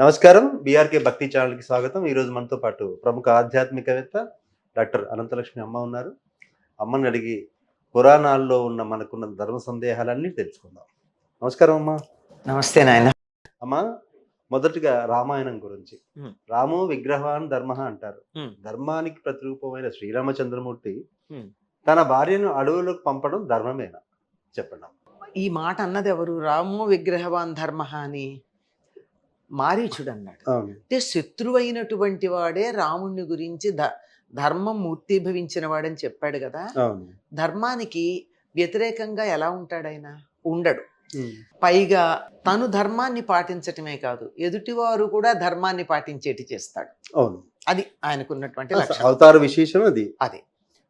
నమస్కారం. బీఆర్కే భక్తి ఛానల్కి స్వాగతం. ఈరోజు మనతో పాటు ప్రముఖ ఆధ్యాత్మికవేత్త డాక్టర్ అనంతలక్ష్మి అమ్మ ఉన్నారు. అమ్మని అడిగి పురాణాల్లో ఉన్న మనకున్న ధర్మ సందేహాలన్నీ తెలుసుకుందాం. నమస్కారం అమ్మా. నమస్తే నాయన. అమ్మ మొదటిగా రామాయణం గురించి. రాము విగ్రహాన్ ధర్మ అంటారు. ధర్మానికి ప్రతిరూపమైన శ్రీరామచంద్రమూర్తి. తన భార్యను అడవులకు పంపడం ధర్మమేనా? చెప్పండి. ఈ మాట అన్నది ఎవరు? రామో విగ్రహవాన్ ధర్మ అని. మారీచుడు అన్నాడు అంటే శత్రువైనటువంటి వాడే రాముణ్ణి గురించి ధ ధర్మం మూర్తిభవించిన వాడని చెప్పాడు కదా. ధర్మానికి వ్యతిరేకంగా ఎలా ఉంటాడు ఆయన? ఉండడు. పైగా తను ధర్మాన్ని పాటించటమే కాదు ఎదుటివారు కూడా ధర్మాన్ని పాటించేటి చేస్తాడు. అవును. అది ఆయనకున్నటువంటి అవతార విశేషం అది. అది.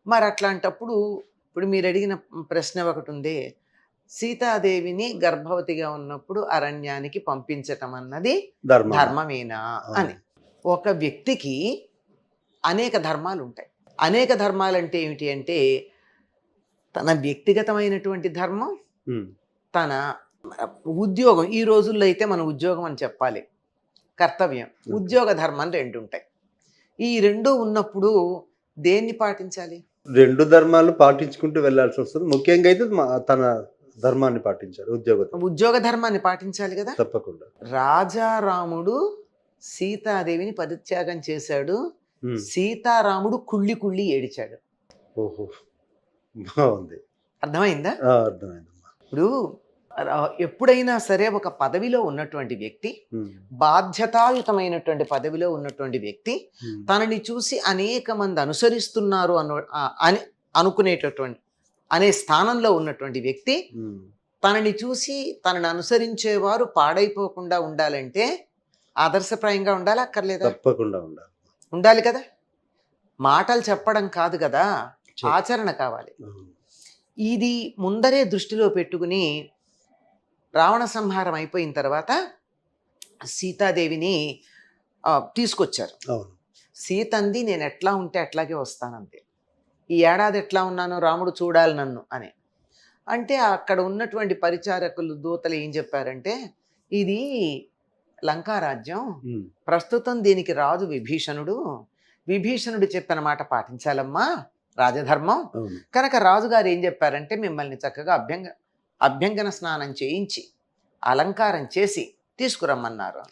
మరి అట్లాంటప్పుడు ఇప్పుడు మీరు అడిగిన ప్రశ్న ఒకటి ఉంది సీతాదేవిని గర్భవతిగా ఉన్నప్పుడు అరణ్యానికి పంపించటం అన్నది ధర్మం ధర్మమేనా అని. ఒక వ్యక్తికి అనేక ధర్మాలు ఉంటాయి అనేక ధర్మాలు అంటే ఏమిటి అంటే తన వ్యక్తిగతమైనటువంటి ధర్మం. తన ఉద్యోగం. ఈ రోజుల్లో అయితే మన ఉద్యోగం అని చెప్పాలి. కర్తవ్యం. ఉద్యోగ ధర్మం రెండు ఉంటాయి ఈ రెండు ఉన్నప్పుడు దేన్ని పాటించాలి? రెండు ధర్మాలు పాటించుకుంటూ వెళ్ళాల్సి వస్తుంది ముఖ్యంగా అయితే తన ధర్మాన్ని పాటించారు ఉద్యోగ ఉద్యోగ ధర్మాన్ని పాటించాలి కదా? తప్పకుండా. రాజారాముడు సీతాదేవిని పరిత్యాగం చేశాడు. సీతారాముడు కుళ్ళి కుళ్ళి ఏడిచాడు. ఓహో బాగుంది. అర్థమైందా? ఆ, అర్థమైందమ్మా ఇప్పుడు ఎప్పుడైనా సరే ఒక పదవిలో ఉన్నటువంటి వ్యక్తి. బాధ్యతాయుతమైనటువంటి పదవిలో ఉన్నటువంటి వ్యక్తి. తనని చూసి అనేక మంది అనుసరిస్తున్నారు అను అని అనుకునేటటువంటి అనే స్థానంలో ఉన్నటువంటి వ్యక్తి. తనని చూసి తనని అనుసరించేవారు పాడైపోకుండా ఉండాలంటే ఆదర్శప్రాయంగా ఉండాలా అక్కర్లేదా? తప్పకుండా ఉండాలి. ఉండాలి కదా? మాటలు చెప్పడం కాదు కదా. ఆచరణ కావాలి. ఇది ముందరే దృష్టిలో పెట్టుకుని రావణ సంహారం అయిపోయిన తర్వాత సీతాదేవిని తీసుకొచ్చారు. సీతంది నేను ఎట్లా ఉంటే అట్లాగే వస్తానంతే ఈ ఏడాది ఎట్లా ఉన్నానో రాముడు చూడాలి నన్ను అని. అంటే అక్కడ ఉన్నటువంటి పరిచారకులు దూతలు ఏం చెప్పారంటే ఇది లంకారాజ్యం. ప్రస్తుతం దీనికి రాజు విభీషణుడు. విభీషణుడు చెప్పిన మాట పాటించాలమ్మా రాజధర్మం. కనుక రాజుగారు ఏం చెప్పారంటే మిమ్మల్ని చక్కగా అభ్యంగ అభ్యంగన స్నానం చేయించి అలంకారం చేసి తీసుకురమ్మన్నారు.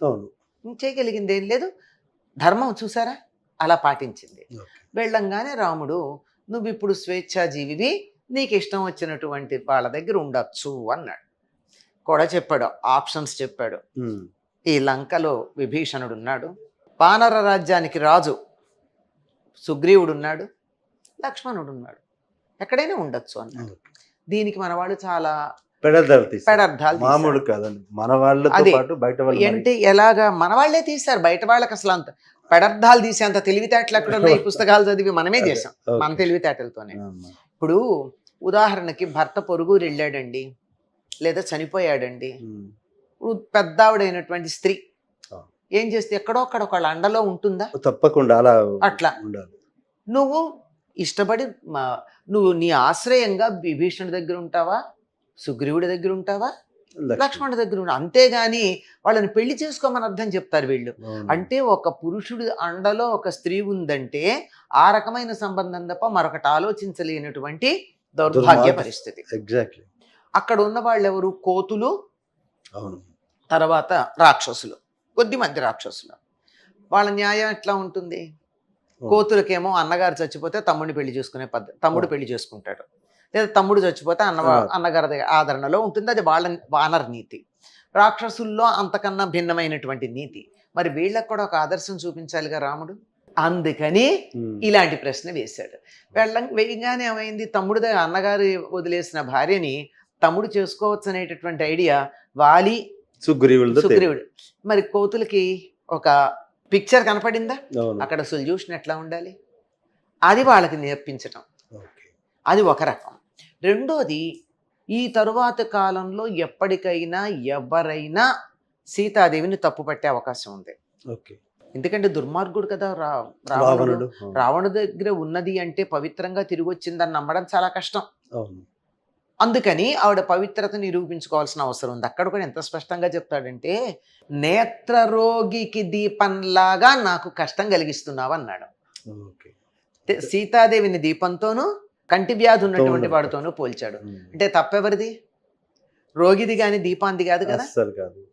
చేయగలిగింది ఏం లేదు? ధర్మం చూసారా? అలా పాటించింది. వెళ్ళంగానే రాముడు నువ్వు ఇప్పుడు స్వేచ్ఛాజీవివి నీకు ఇష్టం వచ్చినటువంటి వాళ్ళ దగ్గర ఉండొచ్చు అన్నాడు కూడా చెప్పాడు ఆప్షన్స్ చెప్పాడు. ఈ లంకలో విభీషణుడు ఉన్నాడు వానర రాజ్యానికి రాజు సుగ్రీవుడు ఉన్నాడు లక్ష్మణుడు ఉన్నాడు ఎక్కడైనా ఉండొచ్చు అన్నాడు. దీనికి మనవాడు చాలా పెడదాలు తీసి పెడర్థాలు తీశారు. మామూలు కాదండి మన వాళ్ళతో అదే. పాటు బయట వాళ్ళు అంటే ఎలాగా మన వాళ్ళే తీశారు బయట వాళ్ళకి అసలు అంత పెడర్థాలు తీసేంత తెలివితేటలు ఎక్కడ ఉన్నాయి ఈ పుస్తకాలు చదివి మనమే. చేసాం. మన తెలివితేటలతోనే. ఇప్పుడు ఉదాహరణకి భర్త పొరుగురు వెళ్ళాడండి లేదా చనిపోయాడండి. ఇప్పుడు పెద్దావిడైనటువంటి స్త్రీ. ఏం చేస్తే ఎక్కడో అక్కడ ఒకళ్ళ అండలో ఉంటుందా తప్పకుండా అలా అట్లా. ఉండాలి నువ్వు ఇష్టపడి నువ్వు నీ ఆశ్రయంగా విభీషణుడి దగ్గర ఉంటావా సుగ్రీవుడి దగ్గర ఉంటావా. లక్ష్మణుడి దగ్గర ఉంటా అంతేగాని వాళ్ళని పెళ్ళి చేసుకోమని అర్థం చెప్తారు వీళ్ళు. అంటే ఒక పురుషుడి అండలో ఒక స్త్రీ ఉందంటే ఆ రకమైన సంబంధం తప్ప మరొకటి ఆలోచించలేనటువంటి దౌర్భాగ్య. పరిస్థితి. ఎగ్జాక్ట్లీ అక్కడ ఉన్న వాళ్ళు ఎవరు కోతులు అవును. తర్వాత రాక్షసులు. కొద్ది మంది రాక్షసులు. వాళ్ళ న్యాయం ఎట్లా ఉంటుంది? కోతులకేమో అన్నగారు చచ్చిపోతే తమ్ముడిని పెళ్ళి చేసుకునే పద్ధతి తమ్ముడు పెళ్ళి చేసుకుంటాడు. లేదా తమ్ముడు చచ్చిపోతే అన్న. అన్నగారి దగ్గర ఆదరణలో ఉంటుంది. అది వాళ్ళ వానర్ నీతి. రాక్షసుల్లో అంతకన్నా భిన్నమైనటువంటి నీతి. మరి వీళ్ళకు కూడా ఒక ఆదర్శం చూపించాలిగా రాముడు? అందుకని. ఇలాంటి ప్రశ్న వేశాడు. వెళ్ళం వేయగానే ఏమైంది? తమ్ముడు దగ్గర అన్నగారు వదిలేసిన భార్యని తమ్ముడు చేసుకోవచ్చు అనేటటువంటి ఐడియా వాలి సుగ్రీవులతో సుగ్రీవుడు. మరి కోతులకి ఒక పిక్చర్ కనపడిందా? అక్కడ సొల్యూషన్ ఎట్లా ఉండాలి? అది వాళ్ళకి నేర్పించటం. ఓకే. అది ఒక రకం. రెండోది ఈ తరువాత కాలంలో ఎప్పటికైనా ఎవరైనా సీతాదేవిని తప్పు పట్టే అవకాశం ఉంది. ఓకే. ఎందుకంటే దుర్మార్గుడు కదా రా రావణుడు. రావణు దగ్గర ఉన్నది అంటే పవిత్రంగా తిరిగి వచ్చిందని నమ్మడం చాలా కష్టం. అందుకని ఆవిడ పవిత్రత నిరూపించుకోవాల్సిన అవసరం ఉంది. అక్కడ కూడా ఎంత స్పష్టంగా చెప్తాడంటే నేత్రరోగికి దీపంలాగా నాకు కష్టం కలిగిస్తున్నావు అన్నాడు సీతాదేవిని దీపంతోనూ కంటి వ్యాధి ఉన్నటువంటి. వాడితోనూ పోల్చాడు. అంటే తప్పెవరిది? రోగిది కానీ దీపాంది కాదు కదా? కాదు.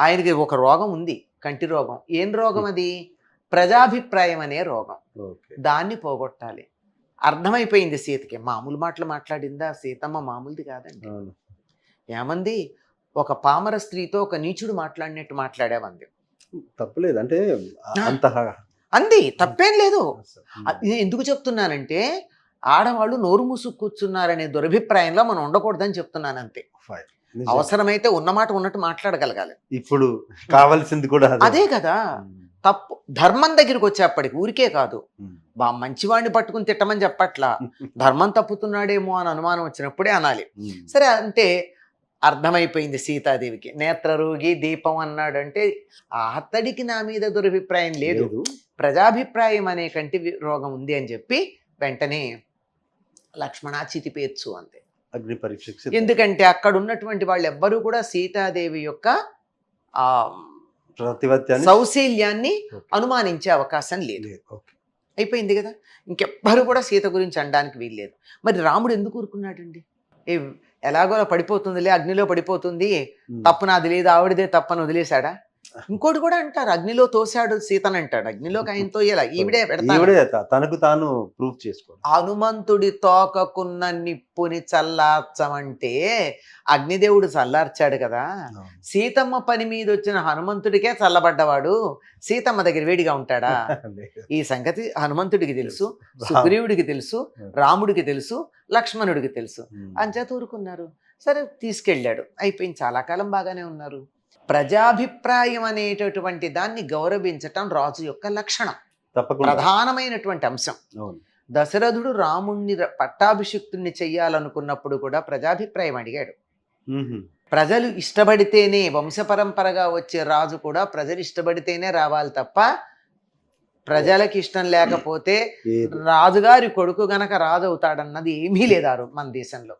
ఆయనకి ఒక రోగం ఉంది కంటి రోగం. ఏం రోగం అది? ప్రజాభిప్రాయం అనే రోగం. దాన్ని పోగొట్టాలి. అర్థమైపోయింది సీతకి. మామూలు మాటలు మాట్లాడిందా? సీతమ్మ మామూలుది కాదండి. ఏమంది? ఒక పామర స్త్రీతో ఒక నీచుడు మాట్లాడినట్టు మాట్లాడామంది తప్పలేదు. అంటే అంత అంది. తప్పేం లేదు. ఎందుకు చెప్తున్నానంటే ఆడవాళ్ళు నోరు మూసుకు కూర్చున్నారనే దురభిప్రాయంలో మనం ఉండకూడదని చెప్తున్నాను అంతే. అవసరమైతే ఉన్నమాట ఉన్నట్టు మాట్లాడగలగాలి. ఇప్పుడు కావాల్సింది కూడా అదే. కదా. తప్పు ధర్మం దగ్గరికి వచ్చేప్పటికి ఊరికే కాదు. బా మంచివాడిని పట్టుకుని తిట్టమని చెప్పట్లా. ధర్మం తప్పుతున్నాడేమో అని అనుమానం వచ్చినప్పుడే అనాలి. సరే అంటే అర్థమైపోయింది సీతాదేవికి. నేత్రరోగి దీపం అన్నాడంటే ఆ అతడికి నా మీద దురభిప్రాయం లేదు. ప్రజాభిప్రాయం అనే కంటి రోగం ఉంది అని చెప్పి వెంటనే లక్ష్మణ చితిపేర్చు అంతే. అగ్ని పరీక్ష ఎందుకంటే అక్కడ ఉన్నటువంటి వాళ్ళు ఎవ్వరూ కూడా సీతాదేవి యొక్క సౌశీల్యాన్ని. అనుమానించే అవకాశం లేదు. అయిపోయింది కదా? ఇంకెవ్వరు కూడా సీత గురించి అనడానికి వీల్లేదు. మరి రాముడు ఎందుకు ఊరుకున్నాడండి? ఏ ఎలాగో పడిపోతుందిలే అగ్నిలో పడిపోతుంది. తప్పు నాది లేదు ఆవిడదే తప్పని వదిలేశాడా? ఇంకోటి కూడా అంటారు అగ్నిలో తోశాడు సీతను అంటాడు అగ్నిలోకి ఆయన తోయేలా ఈవిడే పెడతాను ఈవిడే త- తనకు తాను ప్రూఫ్ చేసుకోవడం హనుమంతుడి తోకకున్న నిప్పుని చల్లార్చమంటే అగ్నిదేవుడు చల్లార్చాడు కదా. సీతమ్మ పని మీద వచ్చిన హనుమంతుడికే చల్లబడ్డవాడు. సీతమ్మ దగ్గర వేడిగా ఉంటాడా. ఈ సంగతి హనుమంతుడికి తెలుసు సుగ్రీవుడికి తెలుసు రాముడికి తెలుసు లక్ష్మణుడికి తెలుసు. అంచేత ఊరుకున్నారు. సరే తీసుకెళ్ళాడు. అయిపోయింది. చాలా కాలం బాగానే ఉన్నారు. ప్రజాభిప్రాయం అనేటటువంటి దాన్ని గౌరవించటం రాజు యొక్క లక్షణం తప్పకుండా ప్రధానమైనటువంటి అంశం దశరథుడు రాముణ్ణి పట్టాభిషిక్తుణ్ణి చెయ్యాలనుకున్నప్పుడు కూడా ప్రజాభిప్రాయం అడిగాడు. ప్రజలు ఇష్టపడితేనే వంశపరంపరగా వచ్చే రాజు కూడా ప్రజలు ఇష్టపడితేనే రావాలి తప్ప ప్రజలకి ఇష్టం లేకపోతే? రాజుగారి కొడుకు గనక రాజు అవుతాడన్నది ఏమీ లేదు ఆ రో- మన దేశంలో.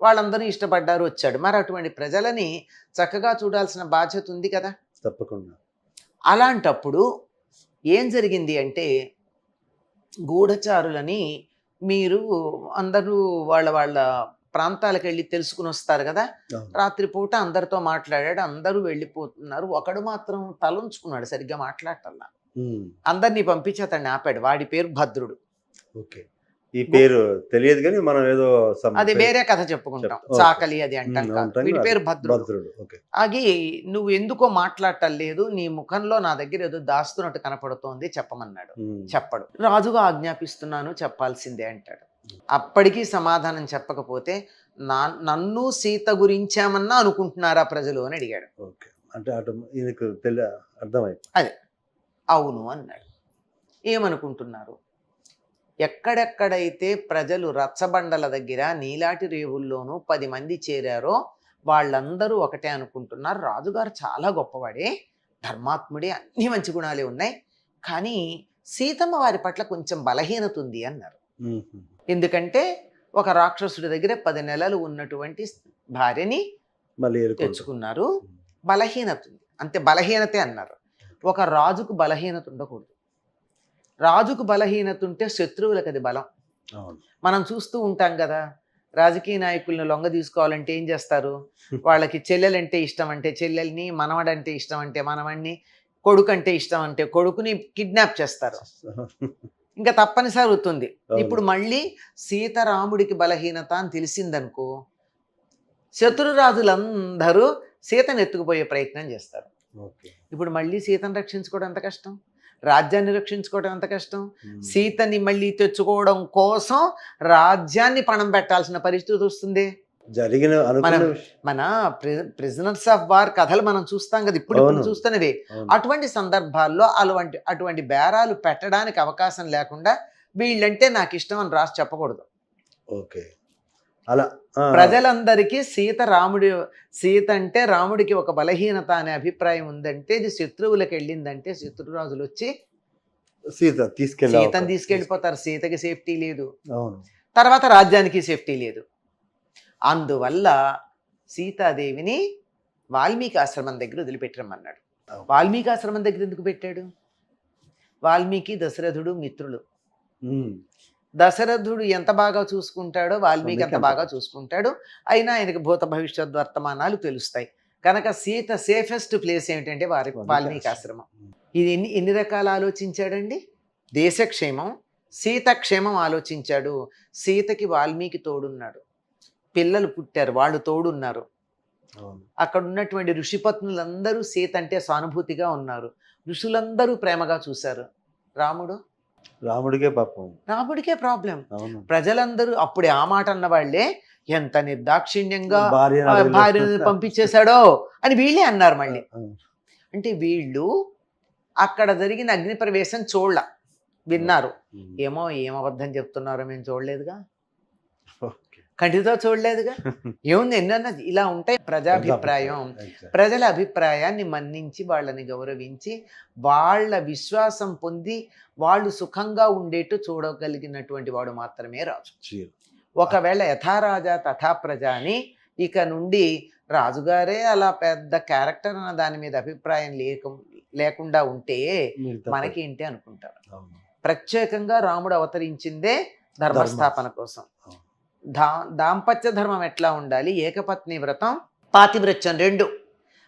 వాళ్ళందరూ ఇష్టపడ్డారు వచ్చాడు. మరి అటువంటి ప్రజలని చక్కగా చూడాల్సిన బాధ్యత ఉంది కదా? తప్పకుండా. అలాంటప్పుడు ఏం జరిగింది అంటే గూఢచారులని మీరు అందరూ వాళ్ళ వాళ్ళ ప్రాంతాలకు వెళ్ళి తెలుసుకుని వస్తారు కదా. రాత్రిపూట అందరితో మాట్లాడాడు అందరూ వెళ్ళిపోతున్నారు. ఒకడు మాత్రం తలంచుకున్నాడు సరిగ్గా మాట్లాడటల్లా. అందరినీ పంపించి అతన్ని ఆపాడు. వాడి పేరు భద్రుడు. ఓకే. ఈ పేరు తెలియదు కానీ మనం ఏదో అది వేరే కథ చెప్పుకుంటాం. చాకలి అది అంటాం ఉమ్, కాదు. అంటాం వీడి కాదు. పేరు భద్రుడు. ఆగి నువ్వు ఎందుకో మాట్లాడటం లేదు నీ ముఖంలో నా దగ్గర ఏదో దాస్తున్నట్టు కనపడుతోంది చెప్పమన్నాడు. చెప్పడు. రాజుగా ఆజ్ఞాపిస్తున్నాను చెప్పాల్సిందే అంటాడు. అప్పటికీ సమాధానం చెప్పకపోతే నా నన్ను సీత గురించామన్నా అనుకుంటున్నారా ప్రజలు అని అడిగాడు. ఓకే. అంటే తెలి అర్థమైపోయింది అవును అన్నాడు. ఏమనుకుంటున్నారు? ఎక్కడెక్కడైతే ప్రజలు రచ్చబండల దగ్గర నీలాటి రేవుల్లోనూ పది మంది చేరారో వాళ్ళందరూ ఒకటే అనుకుంటున్నారు. రాజుగారు చాలా గొప్పవాడే ధర్మాత్ముడే అన్ని మంచి గుణాలే ఉన్నాయి. కానీ సీతమ్మ వారి పట్ల కొంచెం బలహీనత ఉంది అన్నారు. ఎందుకంటే ఒక రాక్షసుడి దగ్గర పది నెలలు ఉన్నటువంటి భార్యని. తెచ్చుకున్నారు. బలహీనత ఉంది. అంతే బలహీనతే అన్నారు. ఒక రాజుకు బలహీనత ఉండకూడదు. రాజుకు బలహీనత ఉంటే శత్రువులకు అది బలం. మనం చూస్తూ ఉంటాం కదా రాజకీయ నాయకులను లొంగ తీసుకోవాలంటే ఏం చేస్తారు? వాళ్ళకి చెల్లెలంటే ఇష్టం అంటే చెల్లెల్ని మనవడంటే ఇష్టం అంటే మనవడిని కొడుకు అంటే ఇష్టం అంటే కొడుకుని కిడ్నాప్ చేస్తారు. ఇంకా తప్పనిసరి అవుతుంది. ఇప్పుడు మళ్ళీ సీతారాముడికి బలహీనత అని తెలిసిందనుకో శత్రురాజులందరూ సీతను ఎత్తుకుపోయే ప్రయత్నం చేస్తారు. ఓకే. ఇప్పుడు మళ్ళీ సీతను రక్షించుకోవడం ఎంత కష్టం? రాజ్యాన్ని రక్షించుకోవడం ఎంత కష్టం. సీతని మళ్ళీ తెచ్చుకోవడం కోసం రాజ్యాన్ని పణం పెట్టాల్సిన పరిస్థితి వస్తుంది జరిగిన మనం- మన ప్రిజనర్స్ ఆఫ్ వార్ కథలు మనం చూస్తాం కదా ఇప్పుడు ఇప్పుడు. చూస్తున్నవే. అటువంటి సందర్భాల్లో అటువంటి అటువంటి బేరాలు పెట్టడానికి అవకాశం లేకుండా వీళ్ళంటే నాకు ఇష్టం అని రాసి చెప్పకూడదు ఓకే అలా ప్రజలందరికీ సీత రాముడి సీత అంటే రాముడికి ఒక బలహీనత అనే అభిప్రాయం ఉందంటే ఇది శత్రువులకు వెళ్ళిందంటే శత్రురాజులు వచ్చి సీత తీసుకెళ్ళి సీతను తీసుకెళ్ళిపోతారు. సీతకి సేఫ్టీ లేదు. తర్వాత రాజ్యానికి సేఫ్టీ లేదు. అందువల్ల సీతాదేవిని వాల్మీకి ఆశ్రమం దగ్గర వదిలిపెట్టరమన్నాడు అవును. వాల్మీకి ఆశ్రమం దగ్గర ఎందుకు పెట్టాడు? వాల్మీకి దశరథుడు మిత్రులు. దశరథుడు ఎంత బాగా చూసుకుంటాడో వాల్మీకి అంత వాల్మీకి బాగా. చూసుకుంటాడు. అయినా ఆయనకి భూత భవిష్యత్ వర్తమానాలు తెలుస్తాయి. కనుక సీత సేఫెస్ట్ ప్లేస్ ఏమిటంటే వారి వాల్మీకి ఆశ్రమం. ఇది ఎన్ని ఎన్ని రకాలు ఆలోచించాడండి? దేశక్షేమం సీత క్షేమం ఆలోచించాడు. సీతకి వాల్మీకి తోడున్నాడు. పిల్లలు పుట్టారు వాళ్ళు తోడున్నారు. అక్కడ ఉన్నటువంటి ఋషిపత్నులందరూ సీత అంటే సానుభూతిగా ఉన్నారు. ఋషులందరూ ప్రేమగా చూశారు. రాముడు రాముడికే పాపం. రాముడికే ప్రాబ్లం. ప్రజలందరూ అప్పుడే ఆ మాట అన్న వాళ్ళే ఎంత నిర్దాక్షిణ్యంగా భార్యను పంపించేశాడో? అని వీళ్ళే అన్నారు మళ్ళీ. అంటే వీళ్ళు అక్కడ జరిగిన అగ్ని ప్రవేశం చూడల విన్నారు. ఏమో ఏం అబద్ధం చెప్తున్నారో మేము చూడలేదుగా. కంటితో చూడలేదుగా? ఏముంది? ఎన్నన్నది? ఇలా ఉంటాయి ప్రజాభిప్రాయం. ప్రజల అభిప్రాయాన్ని మన్నించి వాళ్ళని గౌరవించి వాళ్ళ విశ్వాసం పొంది వాళ్ళు సుఖంగా ఉండేట్టు చూడగలిగినటువంటి వాడు మాత్రమే రాజు. ఒకవేళ యథారాజా తథా ప్రజ అని ఇక నుండి రాజుగారే అలా పెద్ద క్యారెక్టర్ అన్న దాని మీద అభిప్రాయం లేక లేకుండా ఉంటే మనకి ఏంటి అనుకుంటారు. ప్రత్యేకంగా రాముడు అవతరించిందే ధర్మస్థాపన కోసం. దా దాంపత్య ధర్మం ఎట్లా ఉండాలి? ఏకపత్ని వ్రతం పాతివ్రత్యం రెండు.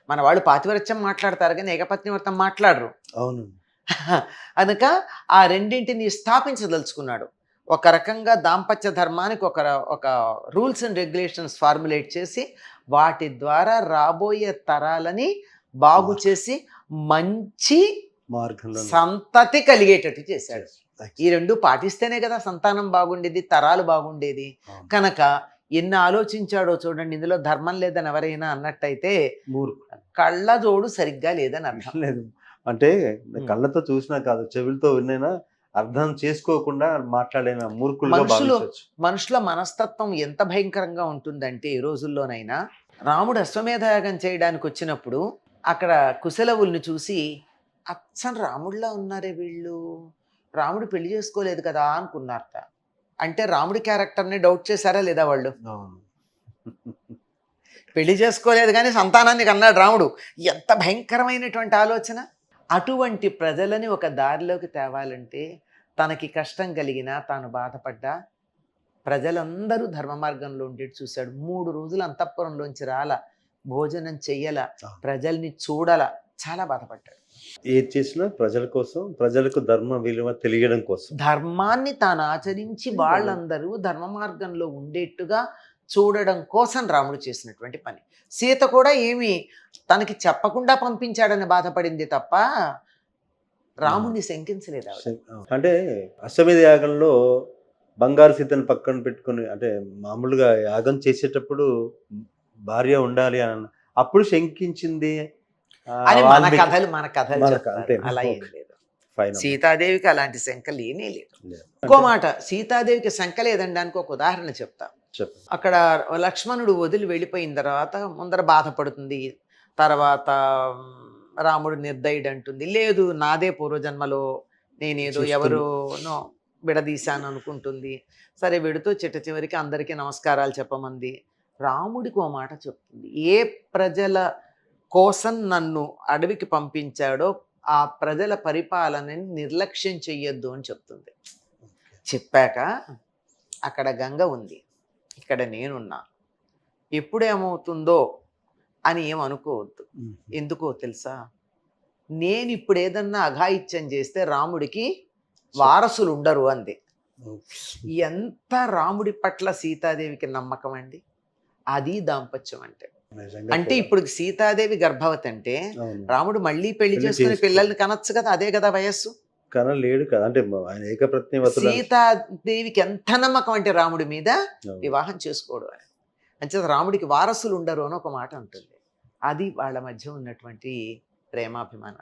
మన వాళ్ళు పాతివ్రత్యం మాట్లాడతారు కానీ ఏకపత్ని వ్రతం మాట్లాడరు. అవును. కనుక ఆ రెండింటిని స్థాపించదలుచుకున్నాడు ఒక రకంగా దాంపత్య ధర్మానికి ఒక ఒక రూల్స్ అండ్ రెగ్యులేషన్స్ ఫార్ములేట్ చేసి వాటి ద్వారా రాబోయే తరాలని బాగు చేసి మంచి మార్గంలో సంతతి కలిగేటట్టు చేశాడు. ఈ రెండు పాటిస్తేనే కదా సంతానం బాగుండేది తరాలు బాగుండేది. కనుక ఎన్ని ఆలోచించాడో చూడండి ఇందులో ధర్మం లేదని ఎవరైనా అన్నట్టయితే కళ్ళ జోడు సరిగ్గా లేదని అర్థం లేదు. అంటే కళ్ళతో చూసినా కాదు చెవులతో విన్నైనా అర్థం చేసుకోకుండా మాట్లాడిన మూర్ఖులుగా మనుషులు- మనుషుల మనస్తత్వం ఎంత భయంకరంగా ఉంటుందంటే ఈ రోజుల్లోనైనా రాముడు అశ్వమేధయాగం చేయడానికి వచ్చినప్పుడు అక్కడ కుశలవుల్ని చూసి అచ్చం రాముడిలా ఉన్నారే వీళ్ళు? రాముడు పెళ్ళి చేసుకోలేదు కదా అనుకున్నారట. అంటే రాముడి క్యారెక్టర్ని డౌట్ చేశారా లేదా వాళ్ళు? పెళ్ళి చేసుకోలేదు కానీ సంతానాన్ని కన్నాడు రాముడు. ఎంత భయంకరమైనటువంటి ఆలోచన. అటువంటి ప్రజలని ఒక దారిలోకి తేవాలంటే తనకి కష్టం కలిగినా తాను బాధపడ్డా ప్రజలందరూ ధర్మ మార్గంలో ఉండేది చూశాడు. మూడు రోజులు అంతఃపురంలోంచి రాల. భోజనం చెయ్యల. ప్రజల్ని చూడల. చాలా బాధపడ్డాడు. ఏది చేసినా ప్రజల కోసం ప్రజలకు ధర్మ విలువ తెలియడం కోసం. ధర్మాన్ని తాను ఆచరించి వాళ్ళందరూ ధర్మ మార్గంలో ఉండేట్టుగా చూడడం కోసం రాముడు చేసినటువంటి పని. సీత కూడా ఏమి తనకి చెప్పకుండా పంపించాడని బాధపడింది తప్ప రాముడిని శంకించలేదు. అంటే అశ్వమేధ యాగంలో బంగారు సీతను పక్కన పెట్టుకుని అంటే మామూలుగా యాగం చేసేటప్పుడు భార్య ఉండాలి అని అప్పుడు శంకించింది అని మన కథలు మన కథలు చెప్తారు. అలా ఏం. లేదు. సీతాదేవికి అలాంటి శంక లేనే లేదు. ఇంకో మాట సీతాదేవికి శంక లేదనడానికి ఒక ఉదాహరణ చెప్తా అక్కడ లక్ష్మణుడు వదిలి వెళ్ళిపోయిన తర్వాత ముందర బాధపడుతుంది తర్వాత రాముడు నిర్దయుడు అంటుంది లేదు నాదే పూర్వజన్మలో నేనేదో. ఎవరోనో విడదీశాను అనుకుంటుంది సరే విడుతూ చిట్ట చివరికి అందరికీ నమస్కారాలు చెప్పమంది రాముడికి ఓ మాట చెప్తుంది ఏ ప్రజల కోసం నన్ను అడవికి పంపించాడో ఆ ప్రజల పరిపాలనని నిర్లక్ష్యం చెయ్యొద్దు అని చెప్తుంది. చెప్పాక అక్కడ గంగ ఉంది. ఇక్కడ నేనున్నా. ఎప్పుడేమవుతుందో అని ఏం అనుకోవద్దు. ఉమ్. ఎందుకో తెలుసా? నేను ఇప్పుడు ఏదన్నా అఘాయిత్యం చేస్తే రాముడికి వారసులు ఉండరు అంది. ఎంత రాముడి పట్ల సీతాదేవికి నమ్మకం అండి? అది దాంపత్యం అంటే. అంటే. ఇప్పుడు సీతాదేవి గర్భవతి అంటే. రాముడు మళ్ళీ పెళ్ళి చేసుకుని చేసుకో- పిల్లల్ని కనొచ్చు కదా అదే కదా వయస్సు కన లేడు కదా అంటే ఆయన సీతాదేవికి ఎంత నమ్మకం అంటే రాముడి మీద. వివాహం చేసుకోడు అని అంచేత రాముడికి వారసులు ఉండరు అని ఒక మాట ఉంటుంది అది వాళ్ళ మధ్య ఉన్నటువంటి ప్రేమాభిమానం